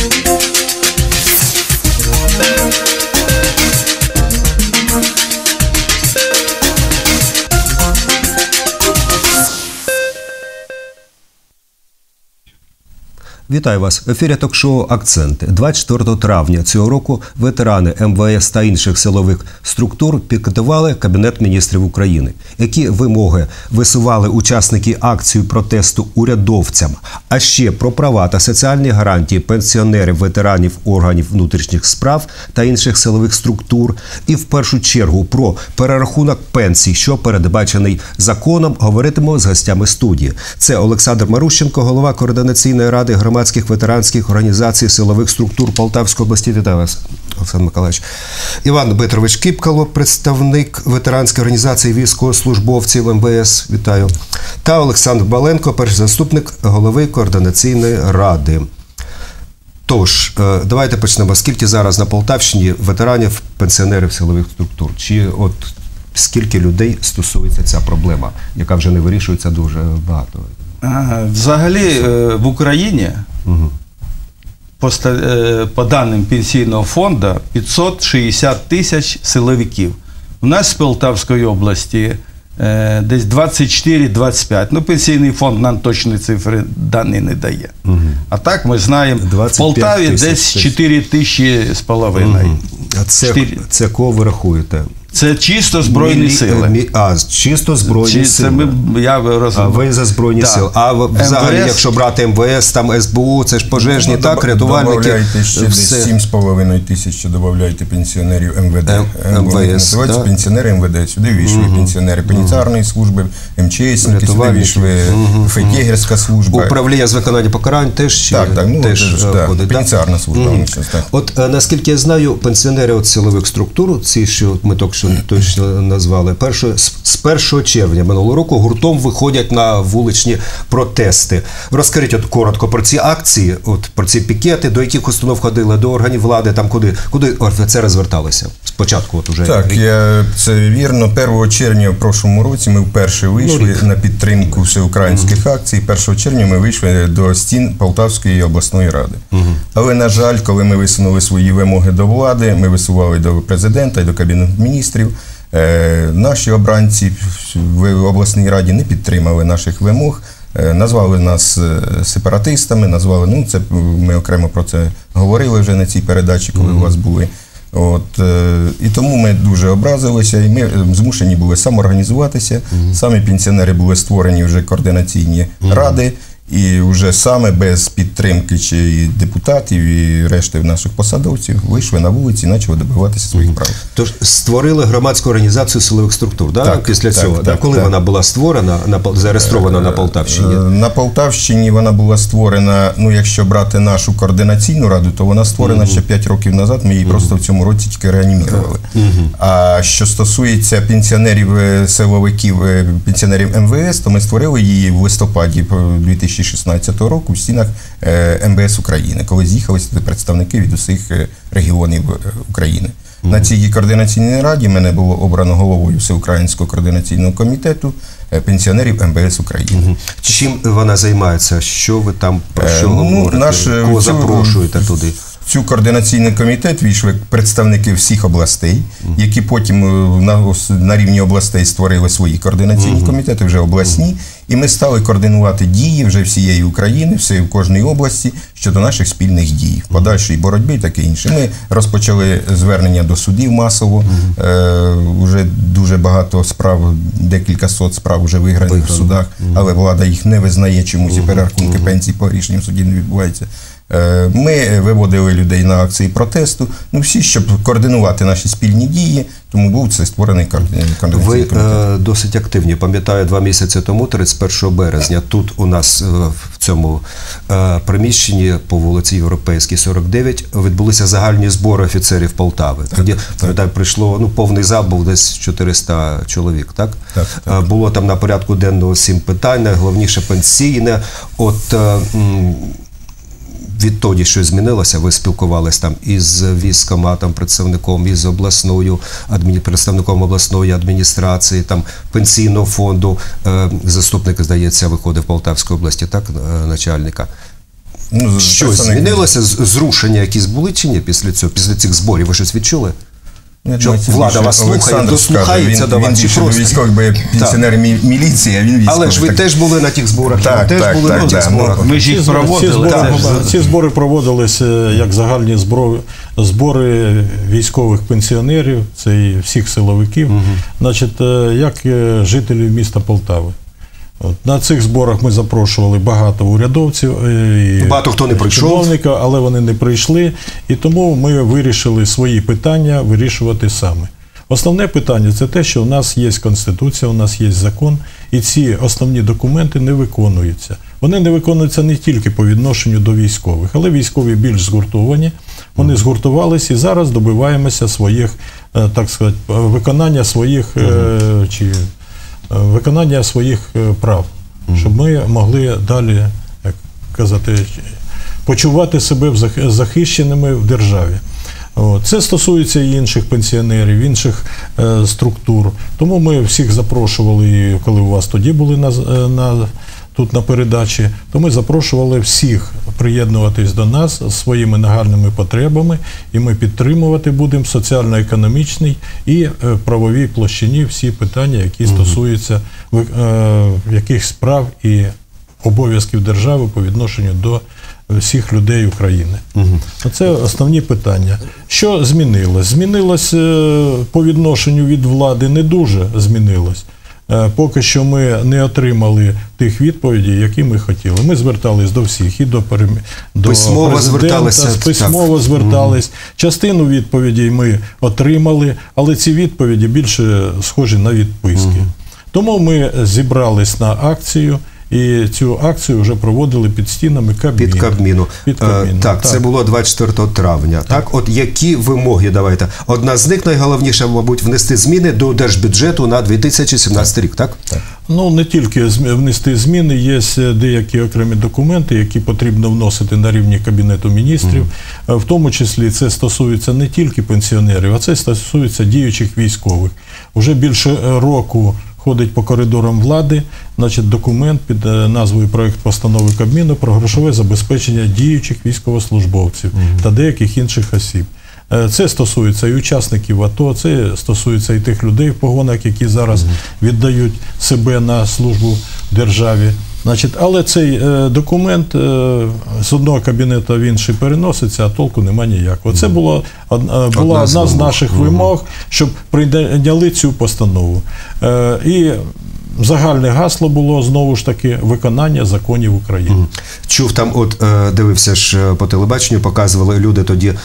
thank you Вітаю вас. Ефірі ток-шоу Акценти 24 травня цього року ветерани МВС та інших силових структур пікетували Кабінет міністрів України. Які вимоги висували учасники акції протесту урядовцям? А ще про права та соціальні гарантії пенсіонерів, ветеранів органів внутрішніх справ та інших силових структур, і в першу чергу про перерахунок пенсій, що передбачений законом, говоритимемо з гостями студії. Це Олександр Марущенко, голова координаційної ради громадських ветеранських організацій силових структур Полтавської області. Вітаю вас, Олександр Миколаївич. Іван Дмитрович Кіпкало, представник ветеранської організації військовослужбовців МВС. Вітаю. Та Олександр Баленко, перший заступник голови координаційної ради. Тож, е, давайте почнемо. Скільки зараз на Полтавщині ветеранів, пенсіонерів силових структур? Чи от скільки людей стосується ця проблема, яка вже не вирішується дуже багато? Взагалі е, в Україні по, е, по даним пенсійного фонду 560 тисяч силовиків. У нас в Полтавської області е, десь 24-25. Ну, пенсійний фонд нам точні цифри дані не дає. А так ми знаємо, в Полтаві десь десь. 4 тисячі з половиною. А це, це кого ви рахуєте? Це чисто Збройні Мілі- сили. мі- А, чисто збройні Чи сили. це ми, я роз... А ви за збройні Да. сили. А взагалі, МВС якщо брати МВС, там СБУ, це ж пожежні, Ну, так, рятувальники. Добавляйте ще десь все. 7,5 тисяч, додавляйте пенсіонерів МВД. М- МВС, називаються да. пенсіонери МВД. Сюди війшли пенсіонери пенітарної служби, МЧСники, сюди війшли Фетєгерська служба. Управління з виконання покарань теж Так, так, ну теж теж, е, входить, так? служба. От е, наскільки я знаю, пенсіонери от силових структур, ці, що ми тільки що точно назвали, першого, з, з 1 червня минулого року гуртом виходять на вуличні протести. Розкажіть от коротко про ці акції, от про ці пікети, до яких установ ходили, до органів влади, там куди, куди офіцери зверталися? Спочатку, от уже Так, я, це вірно. 1 червня в прошлому році ми вперше вийшли рік. на підтримку всеукраїнських акцій. 1 червня ми вийшли до стін Полтавської обласної ради. Але, на жаль, коли ми висунули свої вимоги до влади, ми висували до президента і до Кабінету міністрів. Е, Наші обранці в обласній раді не підтримали наших вимог, е, назвали нас е, сепаратистами, назвали, ну це ми окремо про це говорили вже на цій передачі, коли у вас були. От, і тому ми дуже образилися, і ми змушені були самоорганізуватися. Самі пенсіонери були створені вже координаційні ради, і вже саме без підтримки чи депутатів і решти наших посадовців вийшли на вулиці і почали добиватися своїх прав. Тож створили громадську організацію силових структур, да? Так, після так, цього. так, да? Коли так. вона була створена, на, зареєстрована на Полтавщині? Е, На Полтавщині вона була створена. Ну, якщо брати нашу координаційну раду, то вона створена ще 5 років назад. Ми її просто в цьому році тільки реанімірували. А що стосується пенсіонерів е, силовиків, е, пенсіонерів МВС, то ми створили її в листопаді е, 2016 року в стінах е, МВС України, коли з'їхалися представники від усіх е, регіонів е, України. На цій координаційній раді мене було обрано головою Всеукраїнського координаційного комітету е, пенсіонерів МБС України. Чим вона займається? Що ви там про Е, що ну, говорите? наш, е, Кого запрошуєте туди? Цю координаційний комітет війшли представники всіх областей, які потім е, на, на рівні областей створили свої координаційні комітети, вже обласні, і ми стали координувати дії вже всієї України, все в кожній області щодо наших спільних дій, подальшої боротьби і таке інше. Ми розпочали звернення до судів масово. Е, вже дуже багато справ, декілька сот справ вже виграні в судах, але влада їх не визнає чомусь і перерахунки пенсій по рішенням судів не відбуваються. Е, Ми виводили людей на акції протесту. Ну всі, щоб координувати наші спільні дії, тому був цей створений координаційний Ви комітет. е, досить активні. Пам'ятаю, два місяці тому, 31 березня, тут у нас е, в цьому приміщенні по вулиці Європейській, 49, відбулися загальні збори офіцерів Полтави. Тоді пам'ятаю, прийшло ну повний зал був десь 400 чоловік. Так, Так, Е, було там на порядку денного сім питань, найголовніше пенсійне. От відтоді щось змінилося. Ви спілкувались там із військоматом, представником із обласною представником обласної адміністрації, там пенсійного фонду. Е, заступник, здається, виходив в Полтавській області, так, е, начальника. Ну, щось Що змінилося? Зрушення якісь були чи ні після цього, після цих зборів? Ви щось відчули? Я Що думаю, влада вас слухає, дослухається до він, вас, Він чи більше просто- військовий, бо є пенсіонер мі- міліції, а він військовий. Але ж ви так- теж були на тих зборах, Так, теж так, були так, на тих зборах. Ми ж їх Ці збори- проводили. Ці збори, ці збори проводилися як загальні збори, збори військових пенсіонерів, це і всіх силовиків, значить, е, як е, жителів міста Полтави. От, на цих зборах ми запрошували багато урядовців е, і Багато хто не прийшов. чиновника, але вони не прийшли. І тому ми вирішили свої питання вирішувати саме. Основне питання це те, що у нас є конституція, у нас є закон, і ці основні документи не виконуються. Вони не виконуються не тільки по відношенню до військових, але військові більш згуртовані. Вони згуртувалися і зараз добиваємося своїх, е, так сказати, виконання своїх е, чи виконання своїх е, прав, щоб ми могли далі, як казати, почувати себе захищеними в державі. Це стосується і інших пенсіонерів, інших е, структур. Тому ми всіх запрошували, коли у вас тоді були на, е, на, тут на передачі, то ми запрошували всіх приєднуватись до нас з своїми нагальними потребами, і ми підтримувати будемо соціально-економічній і е, правовій площині всі питання, які стосуються е, якихось прав і обов'язків держави по відношенню до всіх людей України. Це основні питання. Що змінилось? Змінилось е, по відношенню від влади не дуже змінилось. Е, Поки що ми не отримали тих відповідей, які ми хотіли. Ми звертались до всіх і до, перем- до Письмово президента, зверталися, з письмово звертались. Частину відповідей ми отримали, але ці відповіді більше схожі на відписки. Тому ми зібрались на акцію. І цю акцію вже проводили під стінами Кабміну. Під Кабміну. Під Е, Кабміном, так, це було 24 травня. Так. от які вимоги давайте? Одна з них найголовніша, мабуть, внести зміни до держбюджету на 2017 рік, так? Так. Ну, не тільки внести зміни, є е, деякі окремі документи, які потрібно вносити на рівні Кабінету міністрів. Е, В тому числі це стосується не тільки пенсіонерів, а це стосується діючих військових. Уже більше е, року ходить по коридорам влади, значить, документ під е, назвою проект постанови Кабміну про грошове забезпечення діючих військовослужбовців та деяких інших осіб. Е, Це стосується і учасників АТО, це стосується і тих людей в погонах, які зараз віддають себе на службу державі. Значить, але цей е, документ е, з одного кабінету в інший переноситься, а толку нема ніякого. Це було од- е, була Одна з одна наших вимог, щоб прийняли цю постанову. Е, І загальне гасло було знову ж таки виконання законів України. Чув там, от е, дивився ж е, по телебаченню, показували люди тоді, е,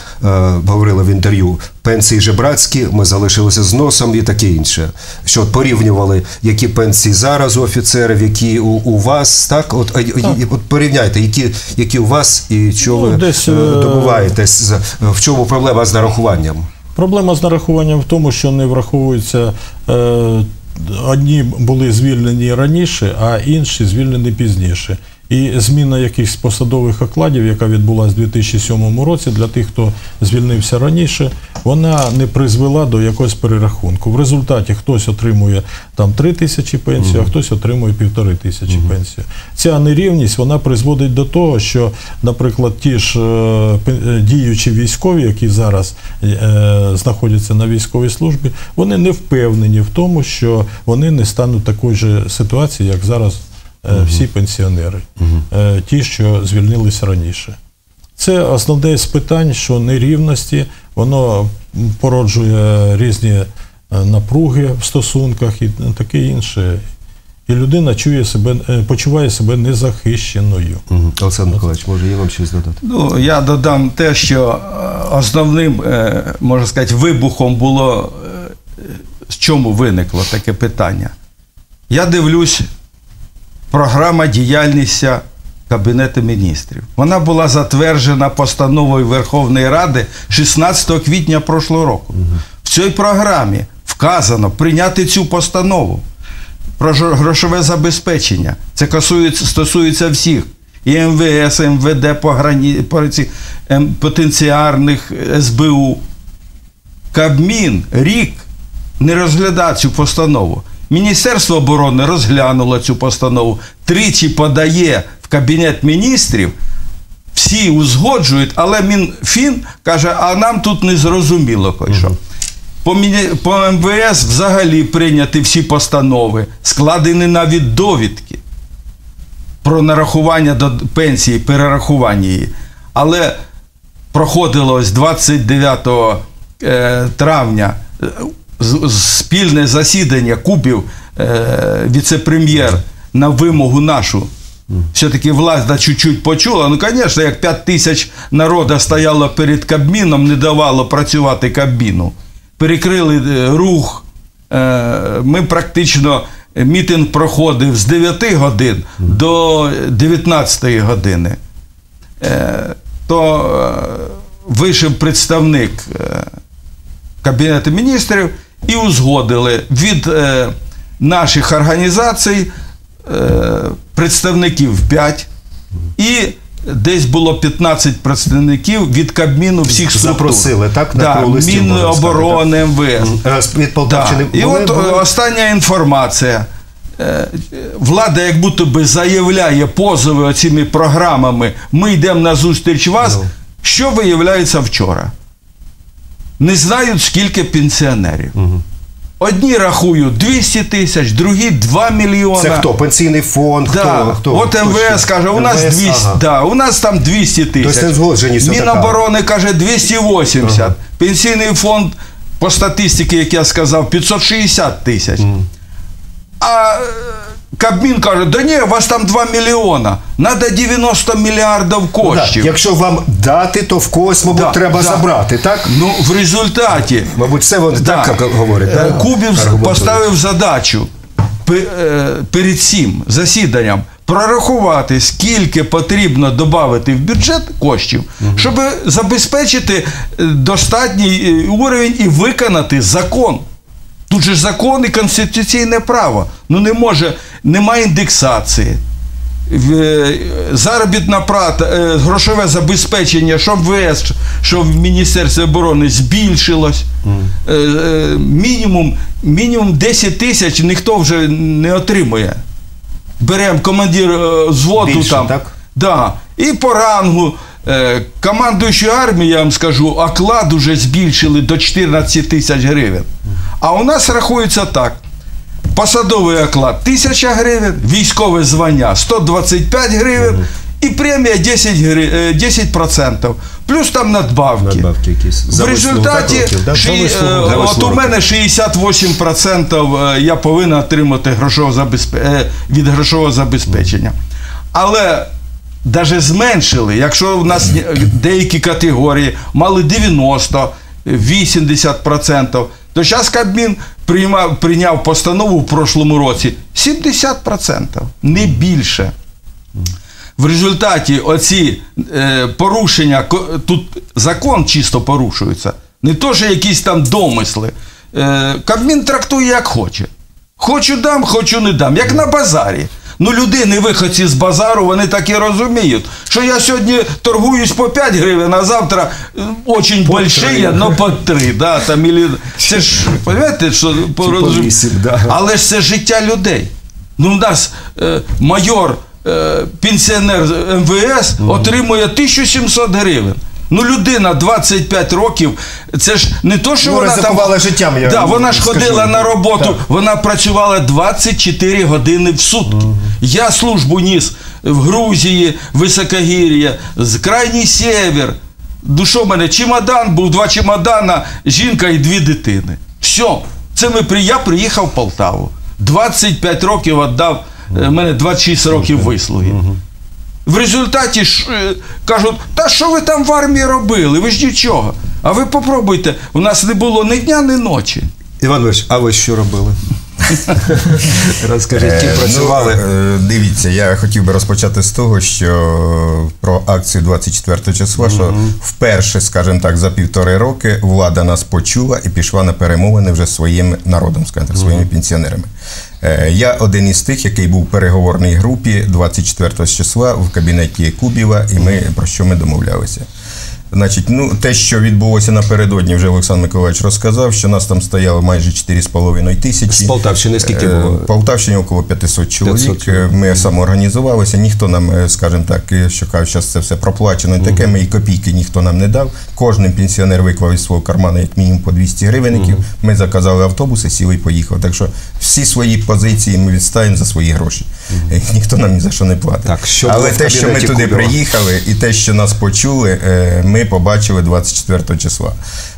говорили в інтерв'ю, пенсії жебрацькі, ми залишилися з носом і таке інше. Що от порівнювали, які пенсії зараз у офіцерів, які у, у вас, так? От, і- і- от порівняйте, які, які у вас і що Ну, ви десь, добуваєтесь, в чому проблема з нарахуванням? Проблема з нарахуванням в тому, що не враховуються. Е, одні були звільнені раніше, а інші звільнені пізніше. І зміна якихось посадових окладів, яка відбулася в 2007 році, для тих, хто звільнився раніше, вона не призвела до якогось перерахунку. В результаті хтось отримує там 3 тисячі пенсій, а хтось отримує півтори тисячі пенсії. Ця нерівність вона призводить до того, що, наприклад, ті ж е, е, діючі військові, які зараз е, знаходяться на військовій службі, вони не впевнені в тому, що вони не стануть такої ж ситуації, як зараз всі пенсіонери, е, ті, що звільнилися раніше. Це основне з питань, що нерівності, воно породжує різні е, напруги в стосунках і таке інше. І людина чує себе, е, почуває себе незахищеною. Олександр Миколаївич, може є вам щось додати? Ну, я додам те, що е, основним, е, можна сказати, вибухом було, е, з чому виникло таке питання. Я дивлюсь, програма діяльності Кабінету міністрів. Вона була затверджена постановою Верховної Ради 16 квітня прошлого року. В цій програмі вказано прийняти цю постанову про грошове забезпечення. Це стосується всіх. І МВС, МВД, пограні, по ці, ем, потенціарних СБУ. Кабмін рік не розглядав цю постанову. Міністерство оборони розглянуло цю постанову, тричі подає в Кабінет міністрів всі узгоджують, але Мінфін каже, а нам тут не зрозуміло що. По, по МВС взагалі прийняті всі постанови, складені навіть довідки про нарахування до пенсії, перерахування її. Але проходило ось 29 е, травня спільне засідання Кубів е, віце-прем'єр на вимогу нашу. Все-таки влада чуть-чуть почула. Ну, звісно, як 5 тисяч народу стояло перед Кабміном, не давало працювати Кабміну. Перекрили е, рух. Е, Ми практично мітинг проходив з 9 годин до 19 години. То вийшов представник Кабінету міністрів і узгодили від е, наших організацій е, представників 5 і десь було 15 представників від Кабміну всіх структур. Запросили, так, на Да, круглий Міноборони, МВС. Е, Да. І були- от були? е, остання інформація. Е, Влада, як будто би заявляє позови оціми програмами, ми йдемо на зустріч вас. Ну. Що виявляється вчора? Не знають, скільки пенсіонерів. Одні рахують 200 тисяч, другі 2 мільйони. Це хто? Пенсійний фонд? Да. Хто? хто? От МВС каже, у нас МВС, 200, ага. да, у нас там 200 тисяч. Тобто отака. Міноборони каже 280. Пенсійний фонд по статистиці, як я сказав, 560 тисяч. А е, Кабмін каже, да ні, у вас там 2 мільйона. Надо 90 мільярдів Ну, да. коштів. Якщо вам дати, то в когось, мабуть, Да, треба да. забрати, так? Ну, в результаті Мабуть, це вони Да. так говорять. Е, да? Кубів поставив задачу е, перед цим засіданням прорахувати, скільки потрібно додати в бюджет коштів, щоб забезпечити е, достатній уровень і виконати закон. Тут же ж закон і конституційне право. Ну не може, немає індексації. Е, Заробітна плата, е, грошове забезпечення, що в ВС, що в Міністерстві оборони збільшилось. Е, Мінімум, мінімум 10 тисяч ніхто вже не отримує. Беремо командир взводу Більше, там. так? Да. І по рангу. Е, Командуючої армії, я вам скажу, оклад уже збільшили до 14 тисяч гривень. А у нас рахується так. Посадовий оклад 1000 гривень, військове звання 125 гривень і премія 10, гри- е, 10%. Плюс там надбавки. Надбавки якісь. За В результаті років, да? ши- вислугу, е, от у мене 68% е, я повинен отримати грошового е, від грошового забезпечення. Але навіть зменшили, якщо в нас деякі категорії мали 90, 80%, то зараз Кабмін приймав, прийняв постанову в прошлому році 70%, не більше. В результаті оці е, порушення, тут закон чисто порушується, не то, що якісь там домисли. Е, Кабмін трактує як хоче. Хочу дам, хочу не дам, як на базарі. Ну, людини, виходці з базару, вони так і розуміють, що я сьогодні торгуюсь по 5 гривень, а завтра е, очень большие, но по 3. Да, там, ілі... Це ж, розумієте, що по вісім, да. але ж це життя людей. Ну, у нас е, майор, е, пенсіонер МВС отримує 1700 гривень. Ну, людина 25 років, це ж не то, що Ну, вона там... життям, я да, вона ж скажу. ходила на роботу, Так. вона працювала 24 години в сутки. Я службу ніс в Грузії, Високогір'я, з крайній север. Ну в мене, чемодан був, два чемодана, жінка і дві дитини. Все. Це ми при... я приїхав в Полтаву. 25 років віддав, в мене 26 років вислуги. В результаті ж, е, кажуть, та що ви там в армії робили? Ви ж нічого. А ви попробуйте, у нас не було ні дня, ні ночі. Іван Ильич, а ви що робили? Розкажіть, Е, працювали? Ну, дивіться, я хотів би розпочати з того, що про акцію 24 числа, що вперше, скажімо так, за півтори роки влада нас почула і пішла на перемовини вже своїм народом, скажімо так, своїми пенсіонерами. Е, Я один із тих, який був в переговорній групі 24 числа в кабінеті Кубіва, і ми про що ми домовлялися. Значить, ну те, що відбулося напередодні, вже Олександр Миколаївич розказав, що нас там стояло майже 4,5 тисячі. З Полтавщини скільки Е, було? В Полтавщині около 500 чоловік. 500 чоловік. Е, Ми самоорганізувалися, ніхто нам, е, скажімо так, що кажуть, що це все проплачено. і Таке ми і копійки ніхто нам не дав. Кожен пенсіонер виклав із свого кармана як мінімум по 200 гривенників. Ми заказали автобуси, сіли і поїхали. Так що всі свої позиції ми відставимо за свої гроші. Е, Ніхто нам ні за що не платить. Так, що Але те, що ми туди Кубіва? приїхали, і те, що нас почули, е, ми побачили 24 числа.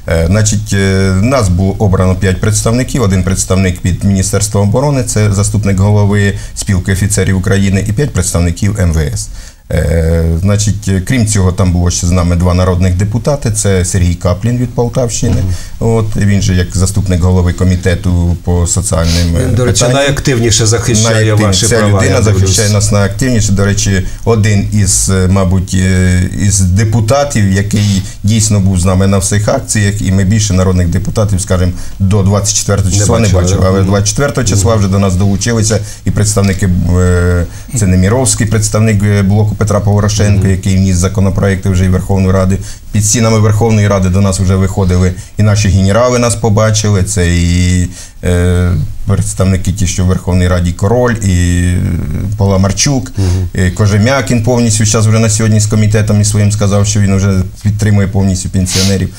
Е, Значить, нас було обрано 5 представників. Один представник від Міністерства оборони, це заступник голови спілки офіцерів України, і 5 представників МВС. Е, Значить, е, крім цього, там було ще з нами два народних депутати. Це Сергій Каплін від Полтавщини. От він же як заступник голови комітету по соціальним е, до речі, питанням. найактивніше захищає Найактивніше. ваші Ця права. людина захищає нас найактивніше. До речі, один із, мабуть, із депутатів, який дійсно був з нами на всіх акціях, і ми більше народних депутатів, скажімо, до 24 числа не бачили, бачили. Але 24 числа вже до нас долучилися і представники це Неміровський, представник е, блоку Петра Порошенка, який вніс законопроекти вже і Верховної Ради. Під стінами Верховної Ради до нас вже виходили і наші генерали нас побачили. Це і е, представники ті, що в Верховній Раді Король, і е, Паламарчук, і Кожем'якін повністю зараз вже на сьогодні з комітетом і своїм сказав, що він вже підтримує повністю пенсіонерів.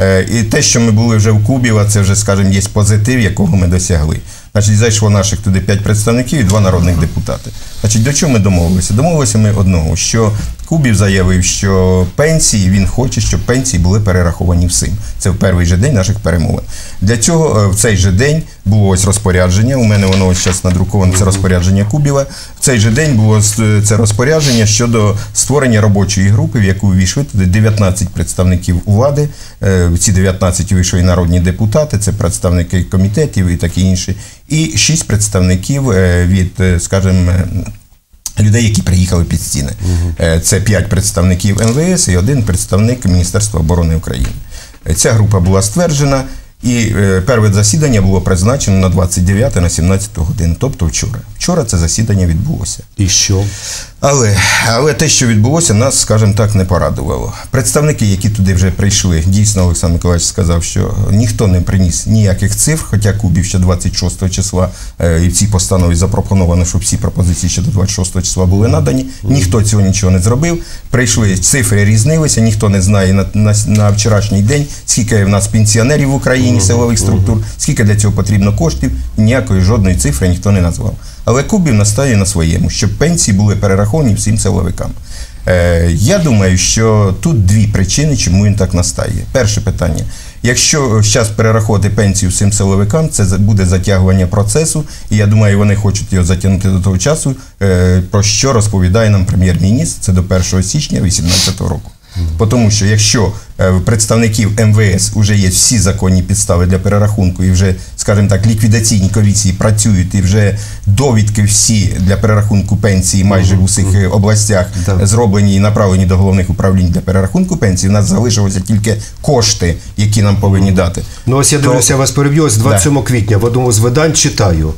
Е, І те, що ми були вже в Кубіва, це вже, скажімо, є позитив, якого ми досягли. Значить, зайшло наших туди п'ять представників і два народних депутати. Значить, до чого ми домовилися? Домовилися ми одного, що Кубів заявив, що пенсії він хоче, щоб пенсії були перераховані всім. Це в перший же день наших перемовин. Для цього е, в цей же день було ось розпорядження. У мене воно ось зараз надруковане. Це розпорядження Кубіва. В цей же день було е, це розпорядження щодо створення робочої групи, в яку увійшли туди 19 представників влади. Е, ці 19 увійшли народні депутати, це представники комітетів і такі інші, і 6 представників від, скажімо, людей, які приїхали під стіни. Угу. Це п'ять представників МВС і один представник Міністерства оборони України. Е, Ця група була стверджена. І е, перше засідання було призначено на 29 на 17 годину, тобто вчора. Вчора це засідання відбулося. І що? Але, але те, що відбулося, нас, скажімо так, не порадувало. Представники, які туди вже прийшли, дійсно, Олександр Миколаївич сказав, що ніхто не приніс ніяких цифр, хоча Кубів ще 26 числа е, і в цій постанові запропоновано, щоб всі пропозиції ще до 26 числа були надані. Ніхто цього нічого не зробив. Прийшли, цифри різнилися, ніхто не знає на, на, на вчорашній день, скільки в нас пенсіонерів в Україні, силових структур, скільки для цього потрібно коштів, ніякої жодної цифри ніхто не назвав. Але Кубів настає на своєму, щоб пенсії були перераховані всім силовикам. Е, я думаю, що тут дві причини, чому він так настає. Перше питання. Якщо зараз перераховувати пенсію всім силовикам, це буде затягування процесу, і я думаю, вони хочуть його затягнути до того часу, е, про що розповідає нам прем'єр-міністр, це до 1 січня 2018 року. Тому що якщо е, в представників МВС вже є всі законні підстави для перерахунку, і вже, скажімо так, ліквідаційні комісії працюють, і вже довідки всі для перерахунку пенсії майже в усіх е, областях зроблені і направлені до головних управлінь для перерахунку пенсії, у нас залишилося тільки кошти, які нам повинні дати. Ну ось я дивлюся, я вас переб'ю ось 27 квітня в одному з видань читаю.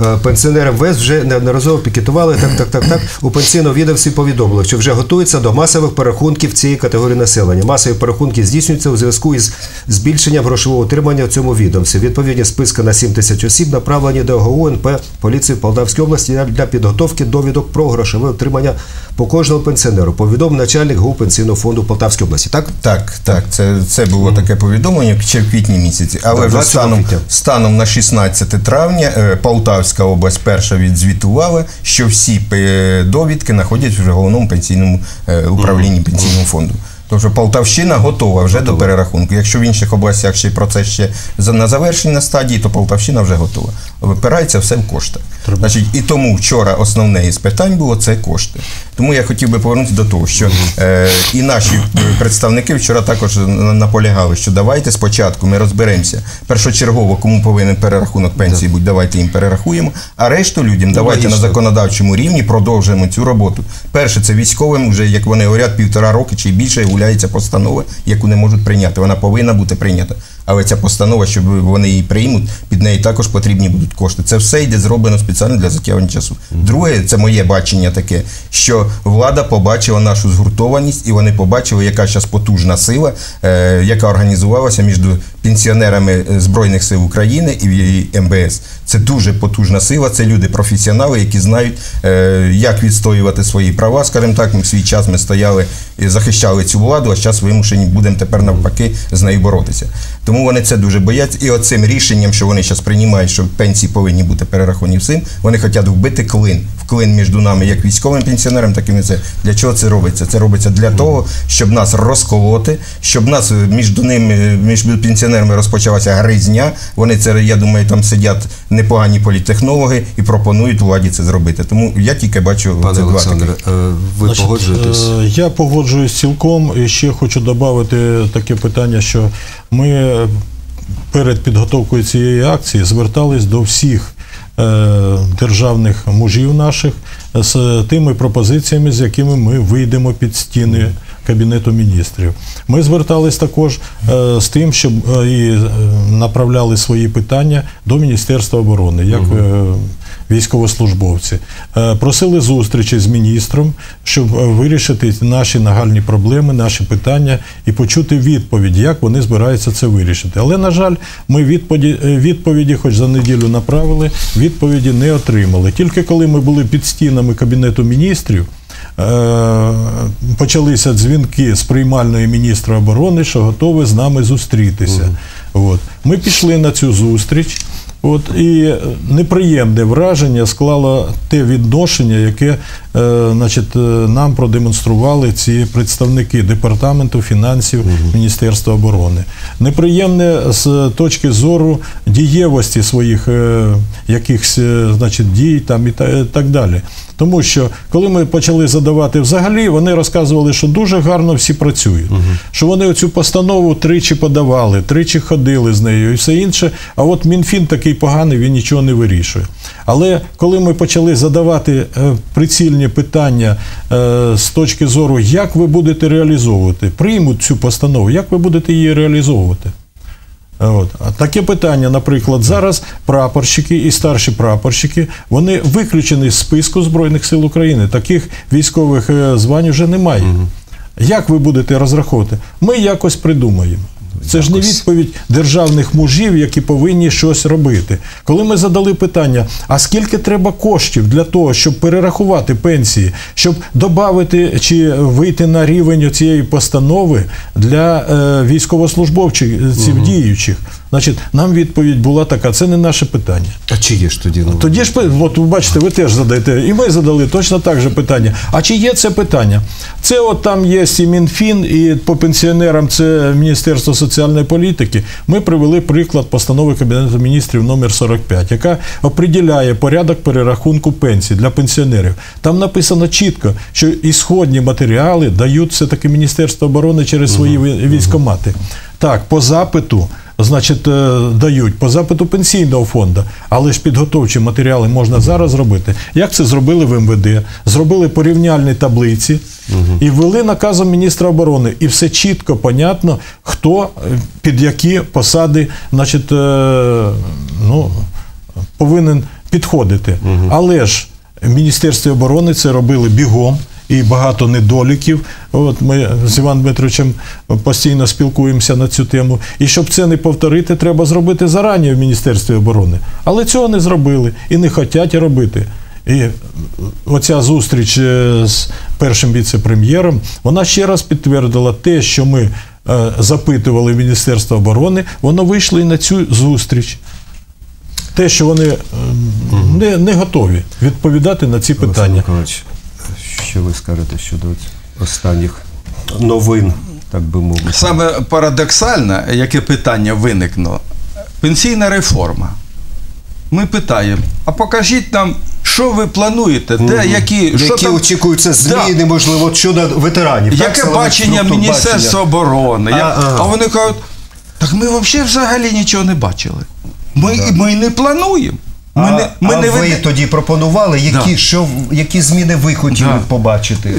Е, Пенсіонери МВС вже неодноразово пікетували так, так, так, так. У пенсійному відомстві повідомили, що вже готуються до масових перерахунків цієї категорії населення. Масові перерахунки здійснюються у зв'язку із збільшенням грошового утримання в цьому відомстві. Відповідні списки на 7 тисяч осіб направлені до ОГУ НП поліції в Полтавській області для- підготовки довідок про грошове утримання по кожному пенсіонеру. Повідомив начальник ГУ пенсійного фонду Полтавської області. Так? Так, так, це, це було таке повідомлення ще в квітні місяці. Але вже станом, станом на 16 травня е, Полтавська область перша відзвітувала, що всі е, довідки знаходяться вже в головному пенсійному е, управлінні пенсійного фонду. Тобто Полтавщина готова вже до перерахунку. Якщо в інших областях ще процес ще на завершеній стадії, то Полтавщина вже готова. Випирається все в кошти. Значить, і тому вчора основне із питань було це кошти. Тому я хотів би повернутися до того, що е, і наші е, представники вчора також наполягали, що давайте спочатку ми розберемося першочергово, кому повинен перерахунок пенсії бути, давайте їм перерахуємо, а решту людям давайте на законодавчому рівні продовжуємо цю роботу. Перше, це військовим, вже як вони говорять, півтора роки чи більше гуляється постанова, яку не можуть прийняти. Вона повинна бути прийнята. Але ця постанова, щоб вони її приймуть, під неї також потрібні будуть кошти. Це все йде зроблено спеціально для затягування часу. Друге, це моє бачення таке, що влада побачила нашу згуртованість, і вони побачили, яка зараз потужна сила, е, яка організувалася між пенсіонерами е, Збройних сил України і МБС. Це дуже потужна сила. Це люди професіонали, які знають, е, як відстоювати свої права. Скажімо так, ми в свій час ми стояли і захищали цю владу, а зараз вимушені будемо тепер навпаки з нею боротися. Тому вони це дуже бояться. І оцим рішенням, що вони зараз приймають, що пенсії повинні бути перераховані всім, вони хочуть вбити клин. Вклин між нами, як військовим пенсіонерам, так і ми це. Для чого це робиться? Це робиться для того, щоб нас розколоти, щоб нас е, між ними, між пенсіонерами розпочалася гризня. Вони це, я думаю, там сидять непогані політтехнологи і пропонують владі це зробити. Тому я тільки бачу Пане це два Олександре, е, ви Значить, погоджуєтесь? е, Я погоджуюсь цілком. І ще хочу додати таке питання, що ми перед підготовкою цієї акції звертались до всіх е, державних мужів наших з тими пропозиціями, з якими ми вийдемо під стіни Кабінету міністрів. Ми звертались також е, з тим, щоб е, і направляли свої питання до Міністерства оборони, як е, військовослужбовці. Е, Просили зустрічі з міністром, щоб е, вирішити наші нагальні проблеми, наші питання і почути відповідь, як вони збираються це вирішити. Але, на жаль, ми відповіді, е, відповіді, хоч за неділю направили, відповіді не отримали. Тільки коли ми були під стінами Кабінету міністрів. Почалися дзвінки з приймальної міністра оборони, що готові з нами зустрітися. От. Ми пішли на цю зустріч. От і неприємне враження склало те відношення, яке е, значить, е, нам продемонстрували ці представники департаменту фінансів Міністерства оборони. Неприємне з точки зору дієвості своїх е, якихось значить, дій там і та- і так далі. Тому що коли ми почали задавати взагалі, вони розказували, що дуже гарно всі працюють, що вони оцю постанову тричі подавали, тричі ходили з нею і все інше. А от Мінфін такий поганий, він нічого не вирішує. Але коли ми почали задавати е, прицільні питання е, з точки зору, як ви будете реалізовувати, приймуть цю постанову, як ви будете її реалізовувати? От. А таке питання, наприклад, зараз прапорщики і старші прапорщики, вони виключені з списку Збройних сил України. Таких військових е, звань вже немає. Як ви будете розраховувати? Ми якось придумаємо. Це ж не відповідь державних мужів, які повинні щось робити. Коли ми задали питання, а скільки треба коштів для того, щоб перерахувати пенсії, щоб додати чи вийти на рівень цієї постанови для е, військовослужбовців угу. діючих, значить, нам відповідь була така: це не наше питання. А чи є ж тоді? Тоді ж от ви бачите, ви теж задаєте, і ми задали точно так же питання. А чи є це питання? Це от там є і Мінфін, і по пенсіонерам це Міністерство соціальної політики. Ми привели приклад постанови Кабінету міністрів номер 45, яка оприділяє порядок перерахунку пенсій для пенсіонерів. Там написано чітко, що ісходні матеріали дають все-таки Міністерство оборони через свої ві- військомати. Так, по запиту. Значить, е, дають по запиту пенсійного фонду, але ж підготовчі матеріали можна зараз зробити. Як це зробили в МВД? Зробили порівняльні таблиці і ввели наказом міністра оборони. І все чітко, понятно, хто е, під які посади, значить, е, ну, повинен підходити. Але ж в Міністерстві оборони це робили бігом. І багато недоліків. От ми з Іваном Дмитровичем постійно спілкуємося на цю тему. І щоб це не повторити, треба зробити зарані в Міністерстві оборони. Але цього не зробили і не хочуть робити. І оця зустріч е, з першим віце-прем'єром, вона ще раз підтвердила те, що ми е, запитували в Міністерство оборони, воно вийшло і на цю зустріч. Те, що вони е, не, не готові відповідати на ці Олександр питання. Що ви скажете щодо останніх новин, так би мовити? Саме парадоксальне, яке питання виникло, пенсійна реформа. Ми питаємо: а покажіть нам, що ви плануєте, де які, що Які там, очікуються Да. зміни, можливо, щодо ветеранів? яке силових бачення Міністерства оборони? А, Я-. А вони кажуть, так ми взагалі взагалі нічого не бачили. Ми, ми і не плануємо. А, Ми не, ми а не ви веде- тоді пропонували, які, Да. що, які зміни ви хотіли Да. побачити?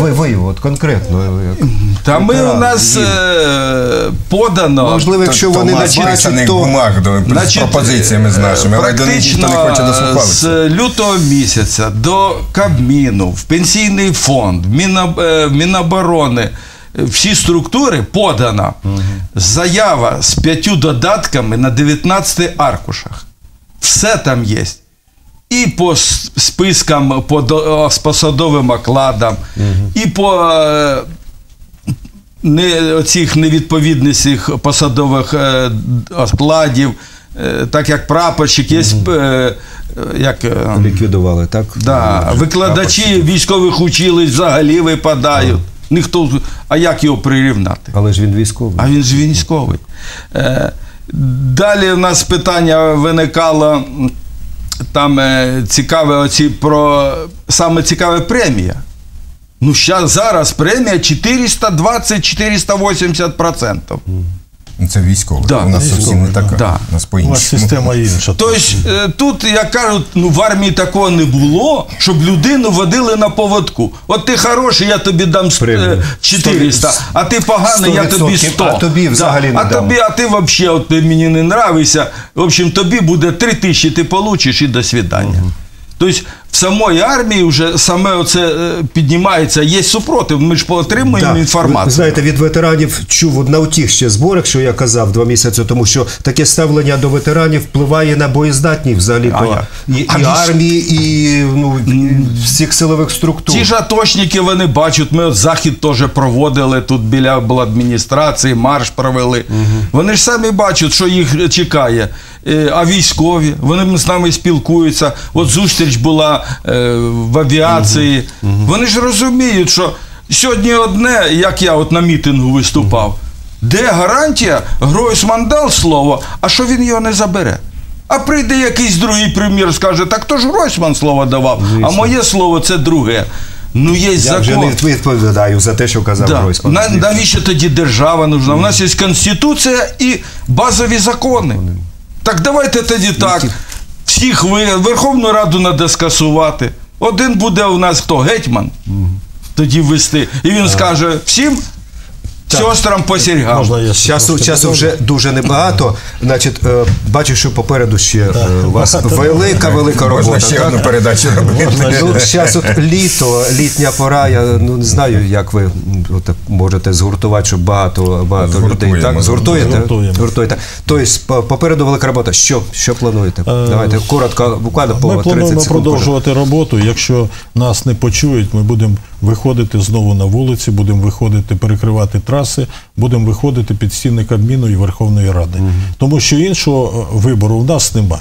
Ви, ви от конкретно. Як Та ми у нас е, подано. Можливо, якщо вони не бачать, то бумаг до, з Значить, пропозиціями з нашими, практично не хоче з лютого місяця до Кабміну, в пенсійний фонд, в Міноб- е, Міноборони, всі структури подана заява з п'ятью додатками на 19 аркушах. Все там є. І по спискам, по посадовим окладам, і по е, не, оцих невідповідностях посадових е, окладів, е, так як прапорщик, є е, як, ліквідували, так? да, викладачі військових училищ взагалі випадають. Ніхто, а як його прирівнати? Але ж він військовий. А він ж військовий. Далі у нас питання виникало там е, цікаве оці про саме цікаве премія. Ну, зараз премія 420-480%. Це військовий. Да, у нас військовий, зовсім не така. да. У нас по-іншому. вас система інша. Тобто е, тут, як кажуть, ну в армії такого не було, щоб людину водили на поводку. От ти хороший, я тобі дам с- Премію. е, 400, а ти поганий, я тобі 100%, 100. а тобі взагалі не а дам. тобі, а ти взагалі от ти мені не нравишся. В общем, тобі буде 3 тисячі, ти получиш і до свидання. Тобто в самої армії вже саме оце е, піднімається, є супротив. Ми ж отримуємо Да. інформацію. Знаєте, від ветеранів чув на тих ще зборах, що я казав два місяці тому, що таке ставлення до ветеранів впливає на боєздатність взагалі А то і, і армії, і ну, всіх силових структур. Ті ж атошники вони бачать, ми от захід теж проводили тут біля адміністрації, марш провели. Вони ж самі бачать, що їх чекає. Е, А військові, вони з нами спілкуються. От зустріч була в авіації. Вони ж розуміють, що сьогодні одне, як я от на мітингу виступав, де гарантія, Гройсман дав слово, а що він його не забере? А прийде якийсь другий прем'єр, скаже, так то ж Гройсман слово давав, а моє слово це друге. Ну, є я закон. вже не відповідаю за те, що казав Да. Гройсман. На, навіщо тоді держава нужна? У нас є Конституція і базові закони. Так давайте тоді так. Всіх Верховну Раду треба скасувати. Один буде у нас хто? Гетьман. Тоді ввести. І він скаже всім сестрам по серьгам. Можна я Часу, часу вже дуже небагато. Значить, е, бачу, що попереду ще е, у вас велика, велика робота. Можна ще так? одну передачу робити. Ну, зараз от літо, літня пора. Я ну не знаю, як ви м, от, можете згуртувати, щоб багато, багато людей. Згуртуємо, Так, згуртуєте? згуртуємо. Згуртуєте. Тобто, по- попереду велика робота. Що, що плануєте? Е, Давайте коротко, буквально по Ми 30 плануємо секунд. продовжувати роботу. Якщо нас не почують, ми будемо виходити знову на вулиці, будемо виходити, перекривати траси, будемо виходити під стіни Кабміну і Верховної Ради. Тому що іншого е, вибору в нас нема.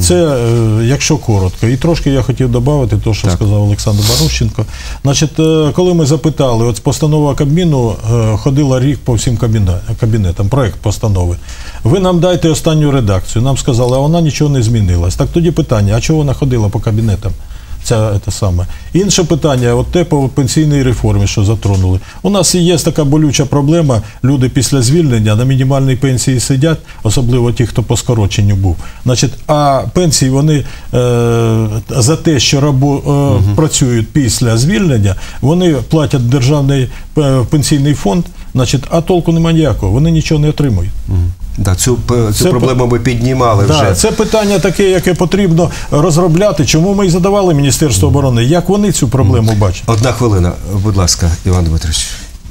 Це е, якщо коротко. І трошки я хотів додати те, що сказав Олександр Барущенко. Значить, е, коли ми запитали, от постанова Кабміну ходила рік по всім кабінетам, проект постанови. Ви нам дайте останню редакцію. Нам сказали, а вона нічого не змінилась. Так тоді питання: а чого вона ходила по кабінетам? Ця те саме. Інше питання, от те по пенсійній реформі, що затронули. У нас і є така болюча проблема. Люди після звільнення на мінімальній пенсії сидять, особливо ті, хто по скороченню був. Значить, а пенсії вони е, за те, що рабо, е, працюють після звільнення, вони платять державний е, пенсійний фонд, значить, а толку немає ніякого, вони нічого не отримують. Да, цю, п- цю Це проблему ми піднімали Да, вже. це питання таке, яке потрібно розробляти. Чому ми і задавали Міністерство оборони? Як вони цю проблему бачать? Одна хвилина, будь ласка, Іван Дмитрович.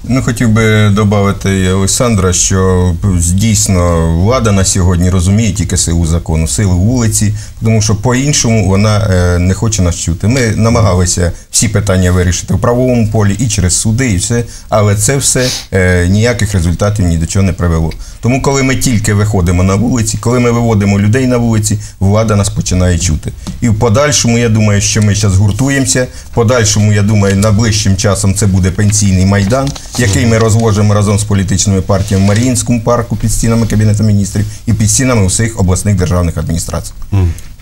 Ну, хотів би додати Олександра, що дійсно влада на сьогодні розуміє тільки силу закону, силу вулиці, тому що по-іншому вона е, не хоче нас чути. Ми намагалися всі питання вирішити в правовому полі і через суди, і все, але це все е, ніяких результатів ні до чого не привело. Тому, коли ми тільки виходимо на вулиці, коли ми виводимо людей на вулиці, влада нас починає чути. І в подальшому, я думаю, що ми зараз гуртуємося. В подальшому, я думаю, найближчим часом це буде пенсійний майдан, який ми розложимо разом з політичними партіями в Маріїнському парку під стінами Кабінету міністрів і під стінами усіх обласних державних адміністрацій.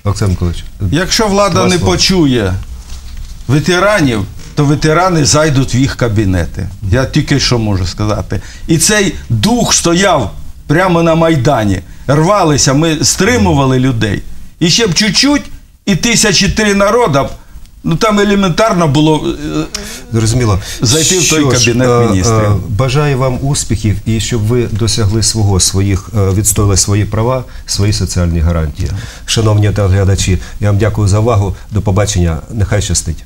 Олександр Миколаївич. Якщо влада не почує ветеранів, то ветерани зайдуть в їх кабінети. Я тільки що можу сказати. І цей дух стояв прямо на Майдані. Рвалися, ми стримували людей. І ще б чуть-чуть, і тисячі три народа, б, ну там елементарно було е, Зрозуміло. Зайти в той ж, Кабінет е, Міністрів. е, Бажаю вам успіхів і щоб ви досягли свого, своїх, відстояли свої права, свої соціальні гарантії. Шановні телеглядачі, я вам дякую за увагу. До побачення. Нехай щастить.